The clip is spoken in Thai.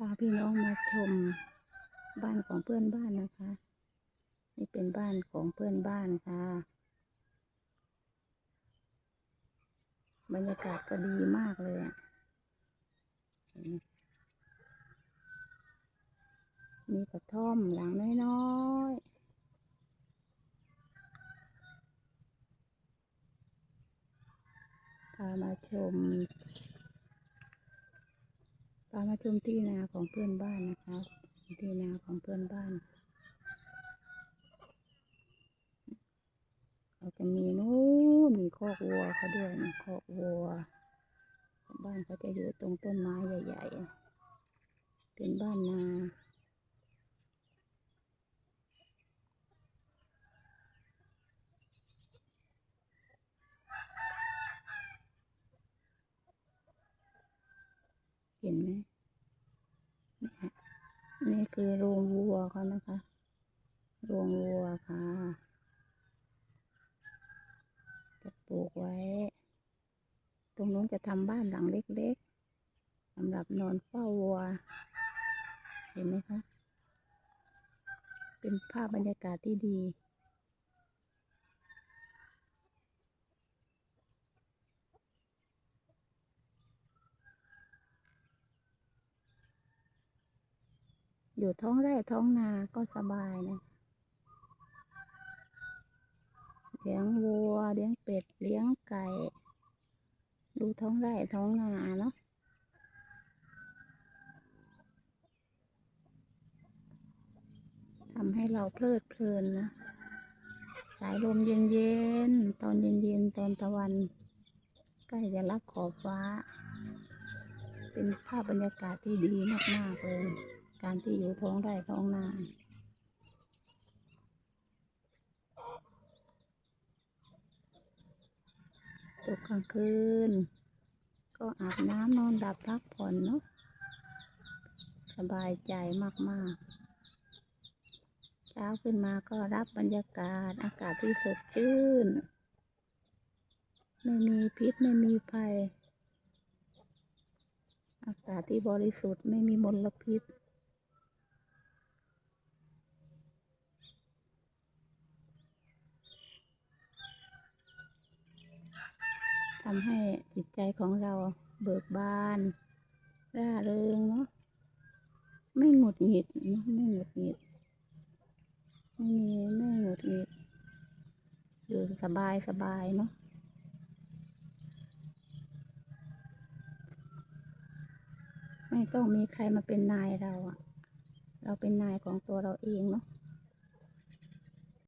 พาพี่น้องมาชมบ้านของเพื่อนบ้านนะคะ นี่เป็นบ้านของเพื่อนบ้านค่ะ บรรยากาศก็ดีมากเลยอะมีกระท่อมหลังน้อยๆพามาชมามาชมที่นาของเพื่อนบ้านนะคะที่นาของเพื่อนบ้านเราจะมีนู้มีคอกวัวเขาด้วยนะคอกวัว บ้านเขาจะอยู่ตรงต้นไม้ใหญ่ ๆ เป็นบ้านนาเห็นไหม นี่คือโรงวัวเขานะคะ โรงวัวค่ะ จะปลูกไว้ ตรงนู้นจะทำบ้านหลังเล็กๆสำหรับนอนเฝ้าวัว เห็นไหมคะ เป็นภาพบรรยากาศที่ดี อยู่ท้องไร่ท้องนาก็สบายนะเลี้ยงวัว เลี้ยงเป็ด เลี้ยงไก่ ดูท้องไร่ท้องนาเนาะทำให้เราเพลิดเพลินนะ สายลมเย็นๆ ตอนเย็นๆ ตอนตะวัน ใกล้จะรับขอบฟ้า เป็นภาพบรรยากาศที่ดีมากๆเลย การที่อยู่ท้องไร่ท้องนาตกกลางคืน ก็อาบน้ำนอนหลับพักผ่อนเนาะสบายใจมากๆ เช้าขึ้นมาก็รับบรรยากาศอากาศที่สดชื่น ไม่มีพิษไม่มีภัย อากาศที่บริสุทธิ์ไม่มีมลพิษ ทำให้จิตใจของเราเบิกบาน ร่าเริงเนาะไม่หงุดหงิดเนาะไม่หงุดหงิดไม่มีไม่หงุดหงิดอยู่สบายสบายเนาะไม่ต้องมีใครมาเป็นนายเราอะเราเป็นนายของตัวเราเองเนาะ